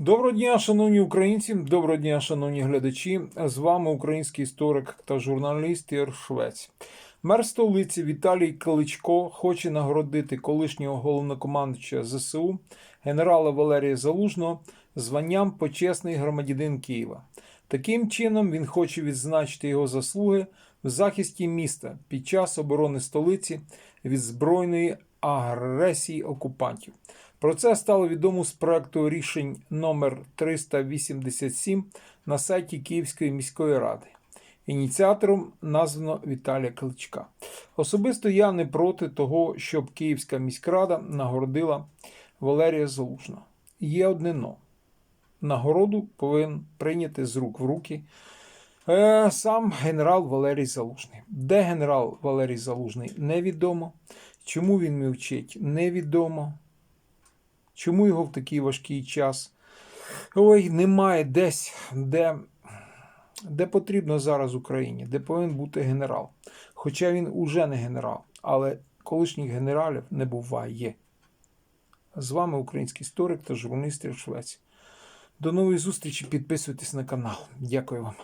Доброго дня, шановні українці, доброго дня, шановні глядачі. З вами український історик та журналіст Ігор Швець. Мер столиці Віталій Кличко хоче нагородити колишнього головнокомандуюча ЗСУ генерала Валерія Залужного званням почесний громадянин Києва. Таким чином він хоче відзначити його заслуги в захисті міста під час оборони столиці від збройної агресії окупантів. Про це стало відомо з проекту рішень номер 387 на сайті Київської міської ради. Ініціатором названо Віталія Кличка. Особисто я не проти того, щоб Київська міськрада нагородила Валерія Залужного. Є одне но. Нагороду повинен прийняти з рук в руки сам генерал Валерій Залужний. Де генерал Валерій Залужний, невідомо. Чому він мовчить, невідомо. Чому його в такий важкий час? Ой, немає десь, де, де потрібно зараз Україні, де повинен бути генерал. Хоча він уже не генерал, але колишніх генералів не буває. З вами український історик та журналіст Швець. До нової зустрічі. Підписуйтесь на канал. Дякую вам.